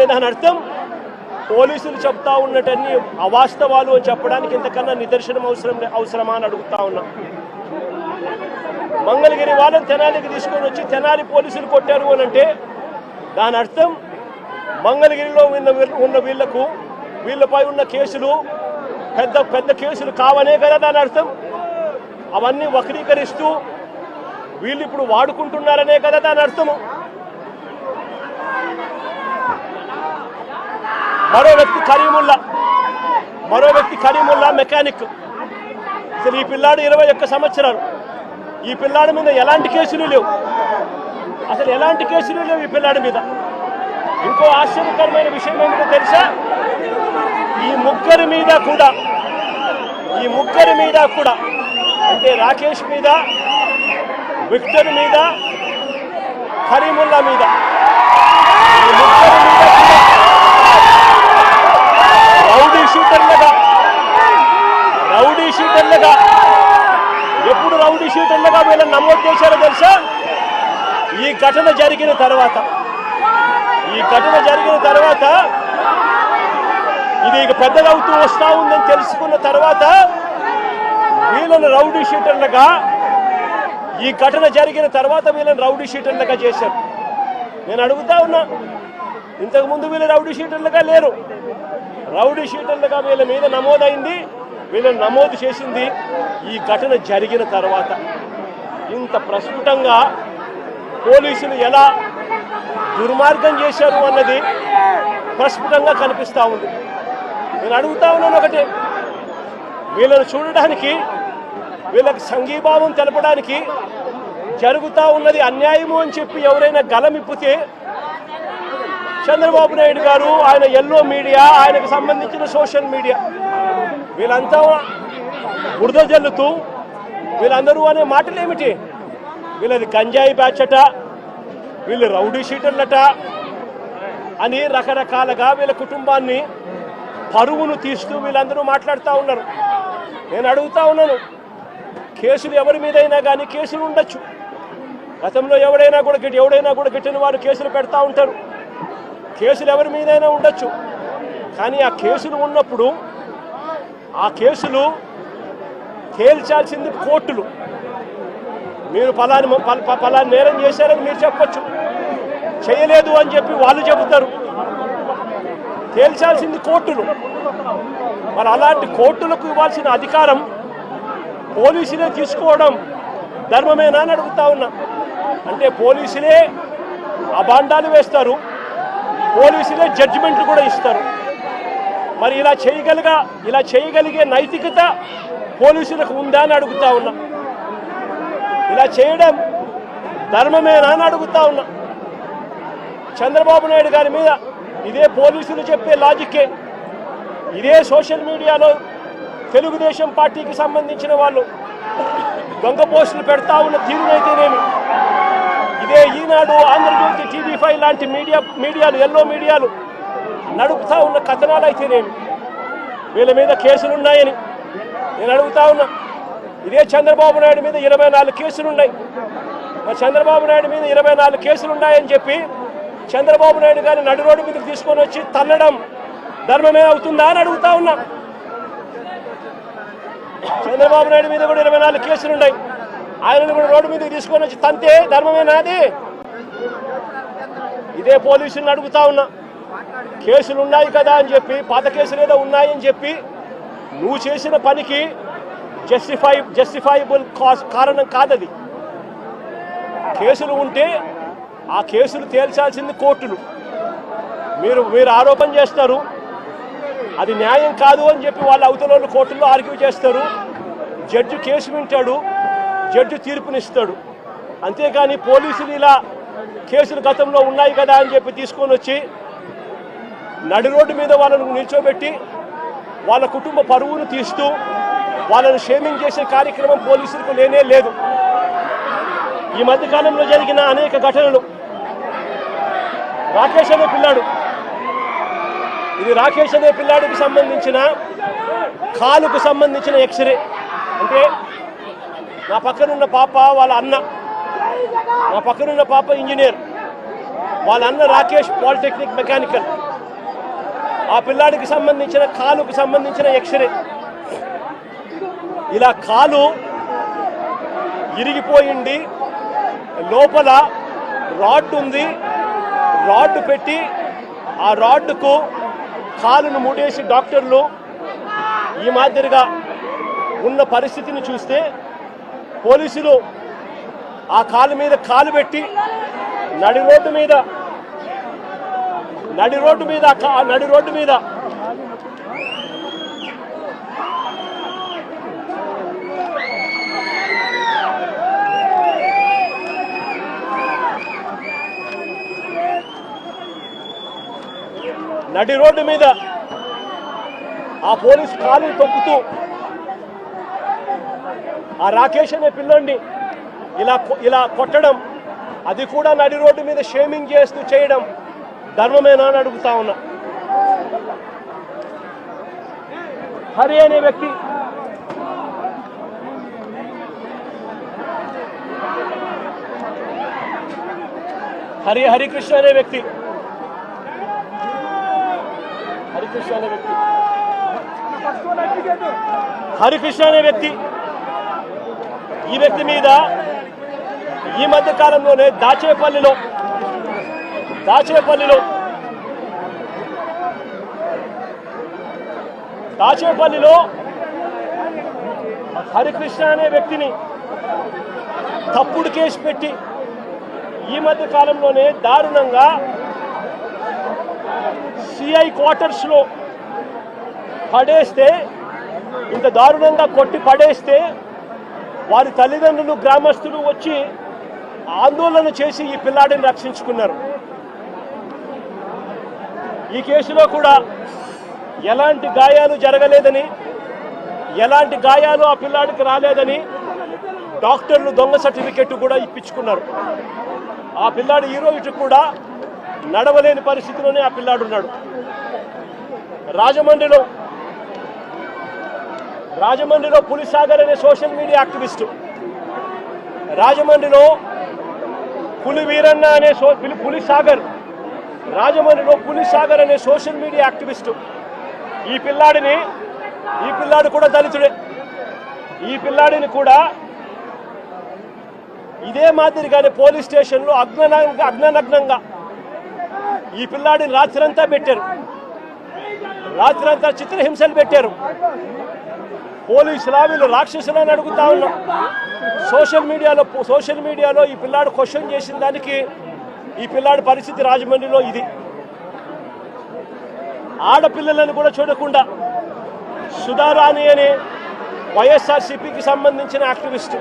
అంటే దాని అర్థం పోలీసులు చెప్తా ఉన్నటన్ని అవాస్తవాలు అని చెప్పడానికి ఇంతకన్నా నిదర్శనం అవసరం అవసరమా అని అడుగుతా ఉన్నా. మంగళగిరి వాళ్ళని తెనాలికి తీసుకొని వచ్చి తెనాలి పోలీసులు కొట్టారు అని అంటే దాని అర్థం మంగళగిరిలో ఉన్న వీళ్ళ- ఉన్న వీళ్ళకు వీళ్ళపై ఉన్న కేసులు పెద్ద పెద్ద కేసులు కావనే కదా దాని అర్థం. అవన్నీ వక్రీకరిస్తూ వీళ్ళు ఇప్పుడు వాడుకుంటున్నారనే కదా దాని అర్థము. మరో వ్యక్తి కరీముల్లా. మరో వ్యక్తి కరీముల్లా మెకానిక్. అసలు ఈ పిల్లాడు ఇరవై ఒక్క సంవత్సరాలు. ఈ పిల్లాడి మీద ఎలాంటి కేసులు లేవు. అసలు ఎలాంటి కేసులు లేవు ఈ పిల్లాడి మీద. ఇంకో ఆశ్చర్యకరమైన విషయం ఏమిటో తెలుసా? ఈ ముగ్గురి మీద కూడా ఈ ముగ్గురి మీద కూడా అంటే రాకేష్ మీద విక్టర్ మీద కరీముల్లా మీద ఈ ముగ్గురి మీద కూడా రౌడీ షూటర్లుగా రౌడీ షూటర్లుగా ఎప్పుడు రౌడీ షూటర్లుగా వీళ్ళని నమోదు చేశారో తెలుసా ఈ ఘటన జరిగిన తర్వాత ఈ ఘటన జరిగిన తర్వాత ఇది ఇక పెద్దదవుతూ వస్తా ఉందని తెలుసుకున్న తర్వాత వీళ్ళని రౌడీ షీటర్లుగా ఈ ఘటన జరిగిన తర్వాత వీళ్ళని రౌడీ షీటర్లుగా చేశారు. నేను అడుగుతా ఉన్నా ఇంతకుముందు వీళ్ళు రౌడీ షీటర్లుగా లేరు. రౌడీ షీటర్లుగా వీళ్ళ మీద నమోదైంది వీళ్ళని నమోదు చేసింది ఈ ఘటన జరిగిన తర్వాత. ఇంత ప్రస్ఫుటంగా పోలీసులు ఎలా దుర్మార్గం చేశారు అన్నది ప్రస్ఫుటంగా కనిపిస్తూ ఉంది. నేను అడుగుతా ఉన్నాను ఒకటి. వీళ్ళని చూడడానికి వీళ్ళకి సంఘీభావం తెలపడానికి జరుగుతూ ఉన్నది అన్యాయము అని చెప్పి ఎవరైనా గలమిప్పితే చంద్రబాబు నాయుడు గారు ఆయన ఎల్లో మీడియా ఆయనకు సంబంధించిన సోషల్ మీడియా వీళ్ళంతా బురద జల్లుతూ వీళ్ళందరూ అనే మాటలు ఏమిటి వీళ్ళది గంజాయి బ్యాచట వీళ్ళు రౌడీ షీటర్లట అని రకరకాలుగా వీళ్ళ కుటుంబాన్ని పరువును తీస్తూ వీళ్ళందరూ మాట్లాడుతూ ఉన్నారు. నేను అడుగుతా ఉన్నాను కేసులు ఎవరి మీదైనా కానీ కేసులు ఉండొచ్చు. గతంలో ఎవడైనా కూడా గిట్ ఎవడైనా కూడా గిట్టిన వారు కేసులు పెడతా ఉంటారు. కేసులు ఎవరి మీదైనా ఉండొచ్చు. కానీ ఆ కేసులు ఉన్నప్పుడు ఆ కేసులు తేల్చాల్సింది కోర్టులు. మీరు పలాని ప- పలాని నేరం చేశారని మీరు చెప్పచ్చు. చేయలేదు అని చెప్పి వాళ్ళు చెబుతారు. తేల్చాల్సింది కోర్టులు. మరి అలాంటి కోర్టులకు ఇవ్వాల్సిన అధికారం పోలీసులే తీసుకోవడం ధర్మమేనా అని అడుగుతా ఉన్నా. అంటే పోలీసులే అబాండాలు వేస్తారు. పోలీసులే జడ్జిమెంట్లు కూడా ఇస్తారు. మరి ఇలా చేయగలిగా ఇలా చేయగలిగే నైతికత పోలీసులకు ఉందా అని అడుగుతా ఉన్నా. ఇలా చేయడం ధర్మమేనా అని అడుగుతా ఉన్నా. చంద్రబాబు నాయుడు గారి మీద ఇదే పోలీసులు చెప్పే లాజిక్కే ఇదే సోషల్ మీడియాలో తెలుగుదేశం పార్టీకి సంబంధించిన వాళ్ళు దొంగ పోస్టులు పెడతా ఉన్న తీరునైతేనేమి ఇదే ఈనాడు ఆంధ్రజ్యోతి టీవీ ఫైవ్ లాంటి మీడియా మీడియాలు ఎల్లో మీడియాలు నడుపుతా ఉన్న కథనాలు అయితేనేమి? వీళ్ళ మీద కేసులు ఉన్నాయని నేను అడుగుతా ఉన్నా. ఇదే చంద్రబాబు నాయుడు మీద ఇరవై నాలుగు కేసులు ఉన్నాయి. మరి చంద్రబాబు నాయుడు మీద ఇరవై నాలుగు కేసులు ఉన్నాయని చెప్పి చంద్రబాబు నాయుడు గారిని నడు రోడ్డు మీదకి తీసుకొని వచ్చి తల్లడం ధర్మమే అవుతుందా అని అడుగుతా ఉన్నా. చంద్రబాబు నాయుడు మీద కూడా ఇరవై నాలుగు కేసులు ఉన్నాయి. ఆయనను కూడా రోడ్డు మీదకి తీసుకొని వచ్చి తంతే ధర్మమే నాది. ఇదే పోలీసులను అడుగుతా ఉన్నా. కేసులు ఉన్నాయి కదా అని చెప్పి పాత కేసులు ఏదో ఉన్నాయని చెప్పి నువ్వు చేసిన పనికి జస్టిఫై జస్టిఫైబుల్ కాస్ కారణం కాదది. కేసులు ఉంటే ఆ కేసులు తేల్చాల్సింది కోర్టులు. మీరు మీరు ఆరోపణ చేస్తారు అది న్యాయం కాదు అని చెప్పి వాళ్ళ అవతల వాళ్ళు కోర్టులో ఆర్గ్యూ చేస్తారు. జడ్జి కేసు వింటాడు జడ్జి తీర్పునిస్తాడు. అంతేకాని పోలీసులు ఇలా కేసులు గతంలో ఉన్నాయి కదా అని చెప్పి తీసుకొని వచ్చి నడి రోడ్డు మీద వాళ్ళను నిల్చోబెట్టి వాళ్ళ కుటుంబ పరువును తీస్తూ వాళ్ళను షేమింగ్ చేసే కార్యక్రమం పోలీసులకు లేనే లేదు. ఈ మధ్యకాలంలో జరిగిన అనేక ఘటనలు. రాకేష్ అనే పిల్లాడు. ఇది రాకేష్ అనే పిల్లాడికి సంబంధించిన కాలుకు సంబంధించిన ఎక్స్రే అంటే నా పక్కనున్న పాప వాళ్ళ అన్న. నా పక్కనున్న పాప ఇంజనీర్ వాళ్ళ అన్న రాకేష్ పాలిటెక్నిక్ మెకానికల్ ఆ పిల్లాడికి సంబంధించిన కాలుకు సంబంధించిన ఎక్స్రే ఇలా కాలు ఇరిగిపోయింది. లోపల రాడ్ ఉంది. రాడ్ పెట్టి ఆ రాడ్కు కాలును ముడేసి డాక్టర్లు ఈ మాదిరిగా ఉన్న పరిస్థితిని చూస్తే పోలీసులు ఆ కాలు మీద కాలు పెట్టి నడి రోడ్డు మీద నడి రోడ్డు మీద నడి రోడ్డు మీద నడి రోడ్డు మీద ఆ పోలీస్ కాలు తొక్కుతూ ఆ రాకేష్ అనే పిల్లోడిని ఇలా కొ- ఇలా కొట్టడం అది కూడా నడి రోడ్డు మీద షేమింగ్ చేస్తూ చేయడం ధర్మమేనా అని అడుగుతా ఉన్నా. హరి అనే వ్యక్తి హరి హరికృష్ణ అనే వ్యక్తి హరికృష్ణ అనే వ్యక్తి. హరికృష్ణ అనే వ్యక్తి. ఈ వ్యక్తి మీద ఈ మధ్య కాలంలోనే దాచేపల్లిలో దాచేపల్లిలో దాచేపల్లిలో హరికృష్ణ అనే వ్యక్తిని తప్పుడు కేసు పెట్టి ఈ మధ్య కాలంలోనే దారుణంగా సిఐ క్వార్టర్స్లో పడేస్తే ఇంత దారుణంగా కొట్టి పడేస్తే వారి తల్లిదండ్రులు గ్రామస్తులు వచ్చి ఆందోళన చేసి ఈ పిల్లాడిని రక్షించుకున్నారు. ఈ కేసులో కూడా ఎలాంటి గాయాలు జరగలేదని ఎలాంటి గాయాలు ఆ పిల్లాడికి రాలేదని డాక్టర్లు దొంగ సర్టిఫికెట్ కూడా ఇప్పించుకున్నారు. ఆ పిల్లాడు ఈరోజు కూడా నడవలేని పరిస్థితిలోనే ఆ పిల్లాడు ఉన్నాడు రాజమండ్రిలో రాజమండ్రిలో పులిసాగర్ అనే సోషల్ మీడియా యాక్టివిస్టు. రాజమండ్రిలో పులి వీరన్న అనే సో పులిసాగర్ రాజమండ్రిలో పులిసాగర్ అనే సోషల్ మీడియా యాక్టివిస్టు. ఈ పిల్లాడిని ఈ పిల్లాడు కూడా దళితుడే. ఈ పిల్లాడిని కూడా ఇదే మాదిరిగానే పోలీస్ స్టేషన్లో అగ్ననంగా అగ్ననగ్నంగా ఈ పిల్లాడిని రాత్రంతా పెట్టారు. రాత్రంతా చిత్రహింసలు పెట్టారు. పోలీసులా వీళ్ళు రాక్షసులని అడుగుతా ఉన్నాం. సోషల్ మీడియాలో సోషల్ మీడియాలో ఈ పిల్లాడు క్వశ్చన్ చేసిన దానికి ఈ పిల్లాడి పరిస్థితి రాజమండ్రిలో ఇది. ఆడపిల్లలను కూడా చూడకుండా సుధారాణి అనే వైఎస్ఆర్సీపీకి సంబంధించిన యాక్టివిస్టు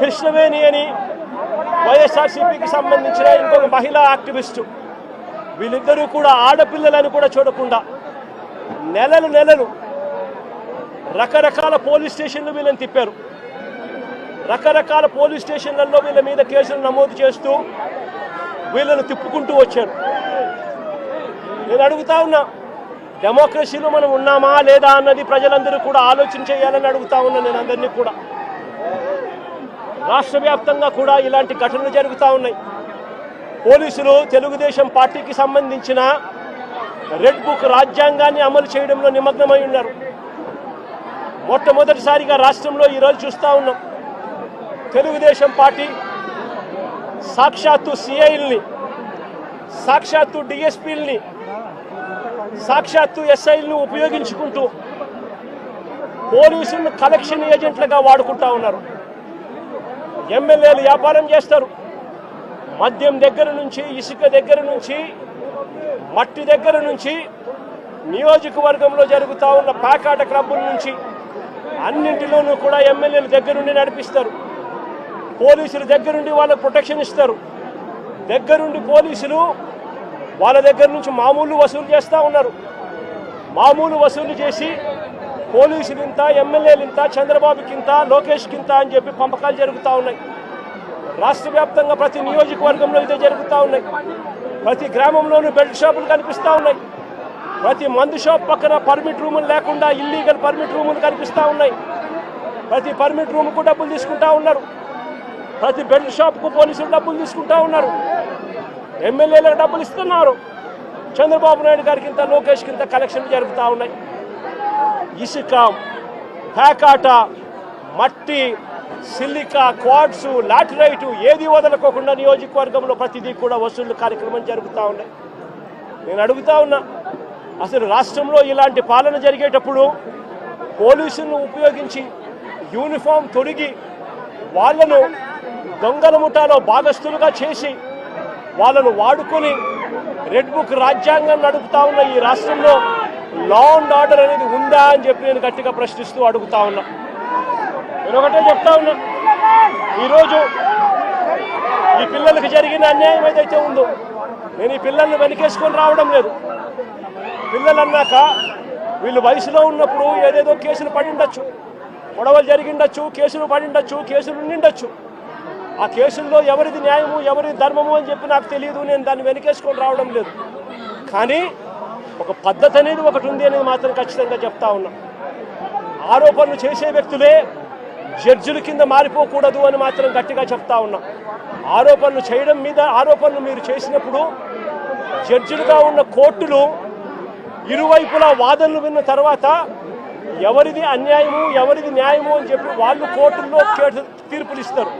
కృష్ణవేణి అని వైఎస్ఆర్సీపీకి సంబంధించిన ఇంకొక మహిళా యాక్టివిస్టు వీళ్ళిద్దరూ కూడా ఆడపిల్లలను కూడా చూడకుండా నెలలు నెలలు రకరకాల పోలీస్ స్టేషన్లు వీళ్ళని తిప్పారు. రకరకాల పోలీస్ స్టేషన్లలో వీళ్ళ మీద కేసులు నమోదు చేస్తూ వీళ్ళను తిప్పుకుంటూ వచ్చారు. నేను అడుగుతా ఉన్నా డెమోక్రసీలో మనం ఉన్నామా లేదా అన్నది ప్రజలందరూ కూడా ఆలోచన చేయాలని అడుగుతా ఉన్నా నేను అందరినీ కూడా. రాష్ట్ర వ్యాప్తంగా కూడా ఇలాంటి ఘటనలు జరుగుతూ ఉన్నాయి. పోలీసులు తెలుగుదేశం పార్టీకి సంబంధించిన రెడ్ బుక్ రాజ్యాంగాన్ని అమలు చేయడంలో నిమగ్నమై ఉన్నారు. మొట్టమొదటిసారిగా రాష్ట్రంలో ఈరోజు చూస్తూ ఉన్నాం. తెలుగుదేశం పార్టీ సాక్షాత్తు సిఐల్ని సాక్షాత్తు డిఎస్పీల్ని సాక్షాత్తు ఎస్ఐల్ని ఉపయోగించుకుంటూ పోలీసులను కలెక్షన్ ఏజెంట్లుగా వాడుకుంటా ఉన్నారు. ఎమ్మెల్యేలు వ్యాపారం చేస్తారు. మద్యం దగ్గర నుంచి ఇసుక దగ్గర నుంచి మట్టి దగ్గర నుంచి నియోజకవర్గంలో జరుగుతూ ఉన్న ప్యాకాట క్లబ్బుల నుంచి అన్నింటిలోనూ కూడా ఎమ్మెల్యేలు దగ్గరుండి నడిపిస్తారు. పోలీసులు దగ్గరుండి వాళ్ళకు ప్రొటెక్షన్ ఇస్తారు. దగ్గరుండి పోలీసులు వాళ్ళ దగ్గర నుంచి మామూలు వసూలు చేస్తూ ఉన్నారు. మామూలు వసూలు చేసి పోలీసులు ఇంత ఎమ్మెల్యేలు ఇంత చంద్రబాబుకి ఇంత లోకేష్కి ఇంత అని చెప్పి పంపకాలు జరుగుతూ ఉన్నాయి. రాష్ట్ర వ్యాప్తంగా ప్రతి నియోజకవర్గంలో ఇదే జరుగుతూ ఉన్నాయి. ప్రతి గ్రామంలోనూ బెల్ట్ షాపులు కనిపిస్తూ ఉన్నాయి. ప్రతి మందు షాప్ పక్కన పర్మిట్ రూములు లేకుండా ఇల్లీగల్ పర్మిట్ రూములు కనిపిస్తూ ఉన్నాయి. ప్రతి పర్మిట్ రూమ్కు డబ్బులు తీసుకుంటా ఉన్నారు. ప్రతి బెల్ట్ షాప్కు పోలీసులు డబ్బులు తీసుకుంటా ఉన్నారు. ఎమ్మెల్యేలకు డబ్బులు ఇస్తున్నారు. చంద్రబాబు నాయుడు గారికి ఇంత లోకేష్కి ఇంత కలెక్షన్లు జరుగుతూ ఉన్నాయి. ఇసుక పేకాట మట్టి సిలికా క్వాడ్స్ లాటరైటు ఏది వదలకోకుండా నియోజకవర్గంలో ప్రతిదీ కూడా వసూళ్ళు కార్యక్రమం జరుగుతూ ఉన్నాయి. నేను అడుగుతా ఉన్నా అసలు రాష్ట్రంలో ఇలాంటి పాలన జరిగేటప్పుడు పోలీసులను ఉపయోగించి యూనిఫామ్ తొడిగి వాళ్ళను దొంగల ముఠాలో భాగస్థులుగా చేసి వాళ్ళను వాడుకొని రెడ్ బుక్ రాజ్యాంగం నడుపుతా ఉన్న ఈ రాష్ట్రంలో లా అండ్ ఆర్డర్ అనేది ఉందా అని చెప్పి నేను గట్టిగా ప్రశ్నిస్తూ అడుగుతా ఉన్నా. నేను ఒకటే చెప్తా ఉన్నా. ఈరోజు ఈ పిల్లలకు జరిగిన అన్యాయం ఏదైతే ఉందో నేను ఈ పిల్లల్ని వెనకేసుకొని రావడం లేదు. పిల్లలు అన్నాక వీళ్ళు వయసులో ఉన్నప్పుడు ఏదేదో కేసులు పడిండొచ్చు గొడవలు జరిగిండొచ్చు కేసులు పడిండొచ్చు కేసులు ఉండిండొచ్చు ఆ కేసుల్లో ఎవరిది న్యాయము ఎవరిది ధర్మము అని చెప్పి నాకు తెలియదు నేను దాన్ని వెనకేసుకొని రావడం లేదు. కానీ ఒక పద్ధతి అనేది ఒకటి ఉంది అనేది మాత్రం ఖచ్చితంగా చెప్తా ఉన్నా. ఆరోపణలు చేసే వ్యక్తులే జడ్జిల కింద మారిపోకూడదు అని మాత్రం గట్టిగా చెప్తా ఉన్నా. ఆరోపణలు చేయడం మీద ఆరోపణలు మీరు చేసినప్పుడు జడ్జిలుగా ఉన్న కోర్టులు ఇరువైపులా వాదనలు విన్న తర్వాత ఎవరిది అన్యాయము ఎవరిది న్యాయము అని చెప్పి వాళ్ళు కోర్టుల్లో తీర్పులు ఇస్తారు.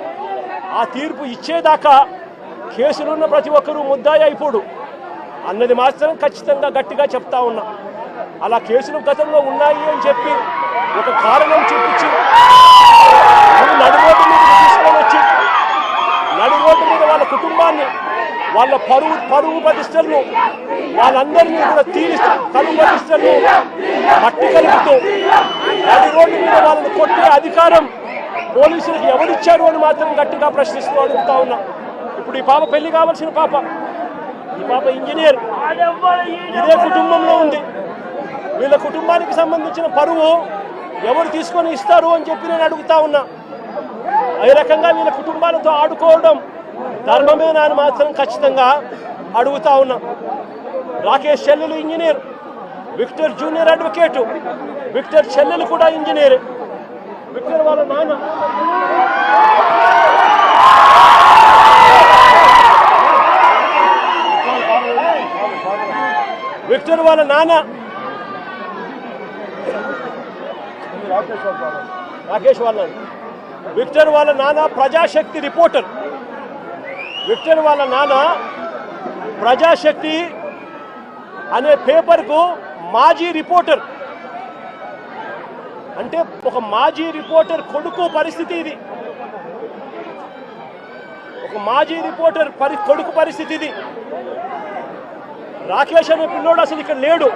ఆ తీర్పు ఇచ్చేదాకా కేసులున్న ప్రతి ఒక్కరూ ముద్దాయి అయిపోడు. అన్నది మాత్రం ఖచ్చితంగా గట్టిగా చెప్తా ఉన్నా. అలా కేసులు గతంలో ఉన్నాయి అని చెప్పి ఒక కారణం చూపించి నడి రోడ్డు మీద తీసుకొని వచ్చి నడి రోడ్డు మీద వాళ్ళ కుటుంబాన్ని వాళ్ళ పరువు పరువు ప్రతిష్టలను వాళ్ళందరినీ కూడా తీరిస్తూ కరువు ప్రతిష్టలను మట్టి కలుపుతూ నడి రోడ్డు మీద వాళ్ళని కొట్టే అధికారం పోలీసులకు ఎవరిచ్చారు అని మాత్రం గట్టిగా ప్రశ్నిస్తూ అడుగుతా ఉన్నా. ఇప్పుడు ఈ పాప పెళ్ళి కావాల్సిన పాప ఈ పాప ఇంజనీర్. ఇదే కుటుంబంలో ఉంది. వీళ్ళ కుటుంబానికి సంబంధించిన పరువు ఎవరు తీసుకొని ఇస్తారు అని చెప్పి నేను అడుగుతా ఉన్నా. ఏ రకంగా వీళ్ళ కుటుంబాలతో ఆడుకోవడం ధర్మమేనా అని మాత్రం ఖచ్చితంగా అడుగుతా ఉన్నా. రాకేష్ చెల్లెలు engineer Victor junior advocate Victor చెల్లెలు కూడా ఇంజనీర్. విక్టర్ వాళ్ళ నాన్న. విక్టర్ వాళ్ళ నాన్న. రాకేష్ వాళ్ళ విక్టర్ వాళ్ళ నాన్న ప్రజాశక్తి రిపోర్టర్. విక్టర్ వాళ్ళ నాన్న ప్రజాశక్తి అనే పేపర్కు మాజీ రిపోర్టర్. అంటే ఒక మాజీ రిపోర్టర్ కొడుకు పరిస్థితి ఇది. ఒక మాజీ రిపోర్టర్ పరి కొడుకు పరిస్థితి ఇది. రాకేష్ అనే పిల్లోడు అసలు ఇక్కడ లేడు.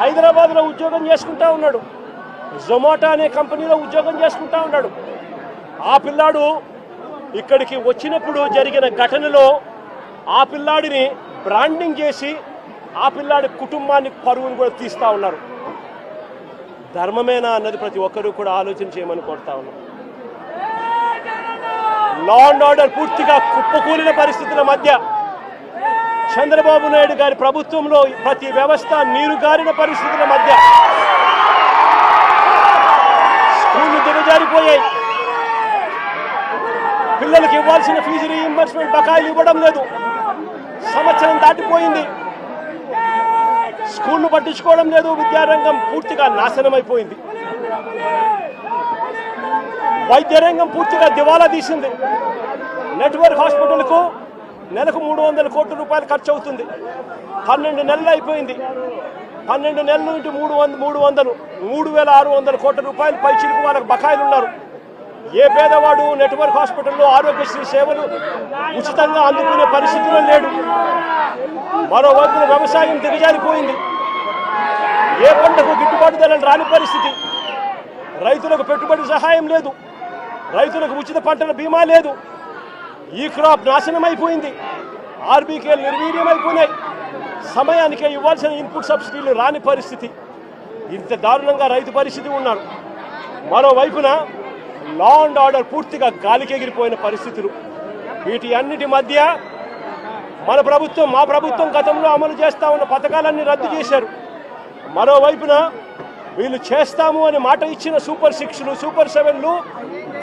హైదరాబాద్లో ఉద్యోగం చేసుకుంటా ఉన్నాడు. జొమాటో అనే కంపెనీలో ఉద్యోగం చేసుకుంటా ఉన్నాడు. ఆ పిల్లాడు ఇక్కడికి వచ్చినప్పుడు జరిగిన ఘటనలో ఆ పిల్లాడిని బ్రాండింగ్ చేసి ఆ పిల్లాడి కుటుంబాన్ని పరువును కూడా తీస్తా ఉన్నారు. ధర్మమేనా అన్నది ప్రతి ఒక్కరూ కూడా ఆలోచన చేయమని కోరుతా ఉన్నారు లా అండ్ ఆర్డర్ పూర్తిగా కుప్పకూలిన పరిస్థితుల మధ్య చంద్రబాబు నాయుడు గారి ప్రభుత్వంలో ప్రతి వ్యవస్థ నీరుగారిన పరిస్థితుల మధ్య జారిపోయాయి. పిల్లలకు ఇవ్వాల్సిన ఫీజు రీఇంబర్స్మెంట్ బకాయిలు ఇవ్వడం లేదు. సంవత్సరం దాటిపోయింది. స్కూళ్ళు పట్టించుకోవడం లేదు. విద్యారంగం పూర్తిగా నాశనం అయిపోయింది వైద్య రంగం పూర్తిగా దివాలా తీసింది. నెట్వర్క్ హాస్పిటల్కు నెలకు మూడు వందల కోట్ల రూపాయలు ఖర్చు అవుతుంది పన్నెండు నెలలు అయిపోయింది. పన్నెండు నెలల నుంచి మూడు వంద మూడు వందలు మూడు వేల ఆరు వందల కోట్ల రూపాయలు పైచిలకు వాళ్ళకి బకాయిలు ఉన్నారు. ఏ పేదవాడు నెట్వర్క్ హాస్పిటల్లో ఆరోగ్యశ్రీ సేవలు ఉచితంగా అందుకునే పరిస్థితిలో లేడు. మరోవైపు వ్యవసాయం దిగజారిపోయింది. ఏ పంటకు గిట్టుబాటు ధరలు రాని పరిస్థితి. రైతులకు పెట్టుబడి సహాయం లేదు. రైతులకు ఉచిత పంటల బీమా లేదు. ఈ క్రాప్ నాశనం అయిపోయింది ఆర్బీకేలు నిర్వీర్యం అయిపోయినాయి సమయానికే ఇవ్వాల్సిన ఇన్పుట్ సబ్సిడీలు రాని పరిస్థితి. ఇంత దారుణంగా రైతు పరిస్థితి ఉన్నారు. మరోవైపున లా అండ్ ఆర్డర్ పూర్తిగా గాలికెగిరిపోయిన పరిస్థితులు. వీటి అన్నిటి మధ్య మన ప్రభుత్వం మా ప్రభుత్వం గతంలో అమలు చేస్తా ఉన్న పథకాలన్నీ రద్దు చేశారు. మరోవైపున వీళ్ళు చేస్తాము అని మాట ఇచ్చిన సూపర్ సిక్స్లు సూపర్ సెవెన్లు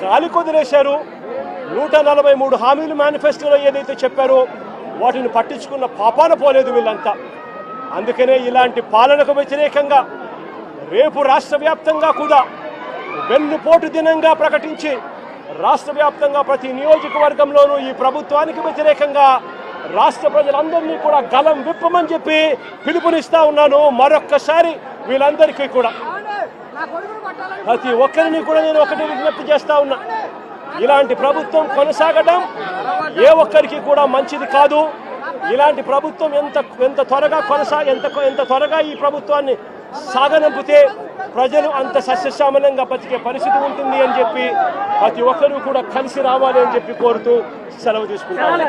గాలి కుదిరేశారు నూట నలభై మూడు హామీలు మేనిఫెస్టోలో ఏదైతే చెప్పారో వాటిని పట్టించుకున్న పాపాన పోలేదు వీళ్ళంతా. అందుకనే ఇలాంటి పాలనకు వ్యతిరేకంగా రేపు రాష్ట్ర వ్యాప్తంగా కూడా వెన్నుపోటు దినంగా ప్రకటించి రాష్ట్ర వ్యాప్తంగా ప్రతి నియోజకవర్గంలోనూ ఈ ప్రభుత్వానికి వ్యతిరేకంగా రాష్ట్ర ప్రజలందరినీ కూడా గలం విప్పమని చెప్పి పిలుపునిస్తా ఉన్నాను. మరొక్కసారి వీళ్ళందరికీ కూడా. ప్రతి ఒక్కరిని కూడా నేను ఒకటి విజ్ఞప్తి చేస్తా ఉన్నా. ఇలాంటి ప్రభుత్వం కొనసాగడం ఏ ఒక్కరికి కూడా మంచిది కాదు. ఇలాంటి ప్రభుత్వం ఎంత ఎంత త్వరగా కొనసా ఎంత ఎంత త్వరగా ఈ ప్రభుత్వాన్ని సాగనంపితే ప్రజలు అంత సస్యశ్యామలంగా బతికే పరిస్థితి ఉంటుంది అని చెప్పి ప్రతి ఒక్కరూ కూడా కలిసి రావాలి అని చెప్పి కోరుతూ సెలవు తీసుకుంటాను